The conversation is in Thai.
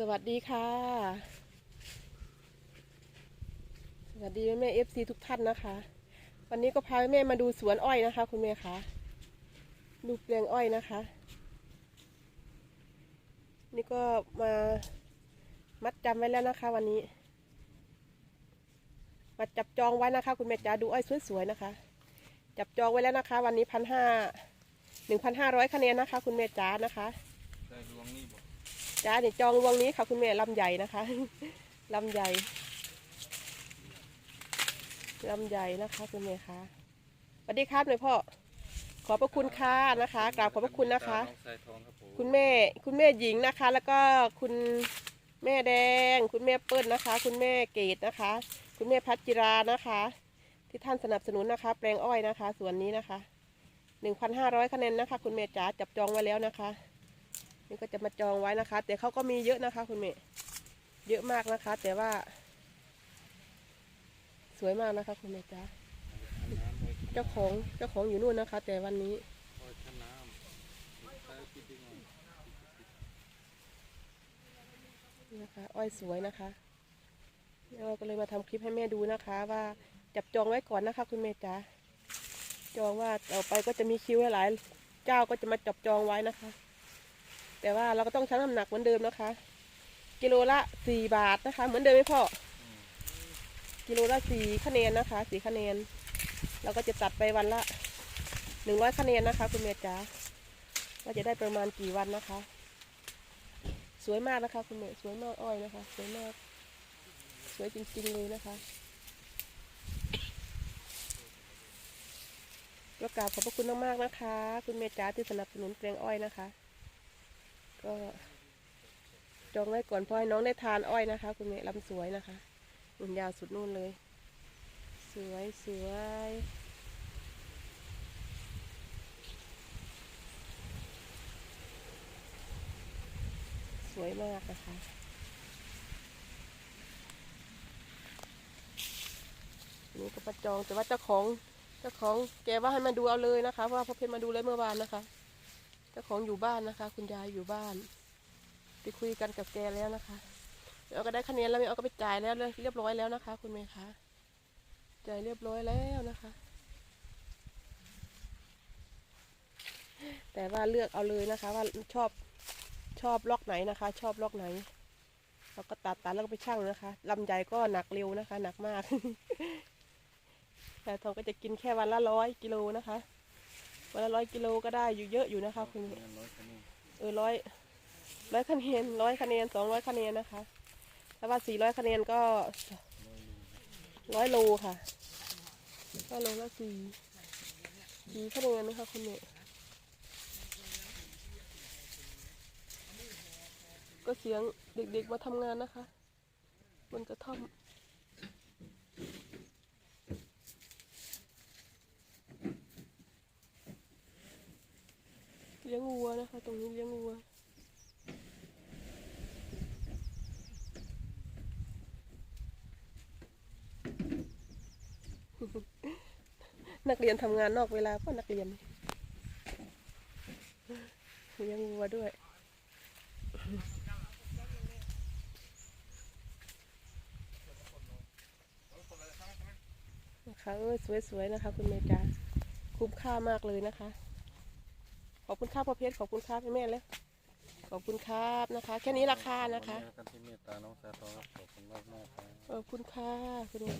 สวัสดีค่ะ สวัสดีแม่แม่เอฟซีทุกท่านนะคะ วันนี้ก็พาแม่มาดูสวนอ้อยนะคะ คุณแม่คะดูแปลงอ้อยนะคะ นี่ก็มามัดจำไว้แล้วนะคะ วันนี้ มาจับจองไว้นะคะ คุณแม่จ๋าดูอ้อยสวยๆนะคะ จับจองไว้แล้วนะคะ วันนี้พันห้าหนึ่งพันห้าร้อยคะแนนนะคะ คุณแม่จ๋านะคะ ได้ดวงนี่บอก จ้าเนี่ยจองวงนี้ค่ะคุณแม่ลำใหญ่นะคะลำใหญ่ลำใหญ่นะคะคุณแม่คะสวัสดีครับหน่อยพ่อขอบพระคุณค่ะนะคะกราบขอบพระคุณนะคะน้องสายทองครับผมคุณแม่คุณแม่หญิงนะคะ แล้วก็คุณแม่แดง คุณแม่เปิ้ลนะคะ คุณแม่เกดนะคะ คุณแม่พัชจิรานะคะ ที่ท่านสนับสนุนนะคะ แปลงอ้อยนะคะ ส่วนนี้นะคะหนึ่งพันห้าร้อยคะแนนนะคะ คุณแม่จ๋าจับจองไว้แล้วนะคะ นี่ก็จะมาจองไว้นะคะ แต่เขาก็มีเยอะนะคะ คุณแม่เยอะมากนะคะ แต่ว่า สวยมากนะคะ คุณแม่จ๋าเจ้าของเจ้าของอยู่นู่นนะคะ แต่วันนี้นี่นะคะ อ้อยสวยนะคะเราก็เลยมาทำคลิปให้แม่ดูนะคะ ว่าจับจองไว้ก่อนนะคะ คุณแม่จ๋าจองว่าต่อไปก็จะมีคิวให้หลาย เจ้าก็จะมาจับจองไว้นะคะ แต่ว่าเราก็ต้องชั่งน้ำหนักเหมือนเดิมนะคะ กิโลละสี่บาทนะคะ เหมือนเดิมไหมพ่ออืมกิโลละสี่คะแนนนะคะสี่คะแนนเราก็จะตัดไปวันละหนึ่งร้อยคะแนนนะคะ คุณเมย์จ๋าว่าจะได้ประมาณกี่วันนะคะ สวยมากนะคะ คุณเมย์สวยมากอ้อยนะคะ สวยมาก สวยจริงๆเลยนะคะก็กาบขอบพระคุณมากๆนะคะ คุณเมย์จ๋าที่สนับสนุนแปลงอ้อยนะคะ ก็จองไว้ก่อนพราะให้น้องได้ทานอ้อยนะคะ คุณเมย์ลำสวยนะคะนุ่นยาวสุดนู่นเลย สวยสวยสวยมากนะคะนี่ก็ประจองแต่ว่าเจ้าของเจ้าของแกว่าให้มาดูเอาเลยนะคะเพราะว่าพ่อเพชรมาดูเลยเมื่อวานนะคะ จ้าของอยู่บ้านนะคะ คุณยายอยู่บ้าน ไปคุยกันกับแกแล้วนะคะเอาก็ได้คะแนนแล้วไม่เอาก็ไปจ่ายแล้วเรียบร้อยแล้วนะคะ คุณเมย์คะจ่ายเรียบร้อยแล้วนะคะ แต่ว่าเลือกเอาเลยนะคะ ว่าชอบชอบล็อกไหนนะคะ ชอบล็อกไหนเราก็ตัดตัดแล้วก็ไปชั่งนะคะลำใหญ่ก็หนักเร็วนะคะ หนักมากแต่ทองก็จะกินแค่วันละร้อยกิโลนะคะ วันละร้อยกิโลก็ได้อยู่เยอะอยู่นะคะคุณเงินร้อยคะแนนเออร้อยร้อยคะแนนร้อยคะแนนสองร้อยคะแนนนะคะถ้าว่าสี่ร้อยคะแนนก็ร้อยหนึ่งร้อยโลค่ะก็โลละสี่สี่คะแนนนะคะคุณเนี่ยก็เสียงเด็กๆมาทำงานนะคะ บนกระท่อม เลี้ยงวัวนะคะ ตรงนี้เลี้ยงวัวนักเรียนทำงานนอกเวลาก็นักเรียนเลี้ยงวัวด้วยนะคะเออสวยๆนะคะ คุณเมย์จ๋าคุ้มค่ามากเลยนะคะ ขอบคุณค่าพ่อเพชรขอบคุณค่าพี่แม่เลยขอบคุณครับนะคะ แค่นี้ราคานะคะวันนี้กันที่เมตตาน้องสายทองครับขอบคุณมากมากๆครับขอบคุณค่ะคุณแม่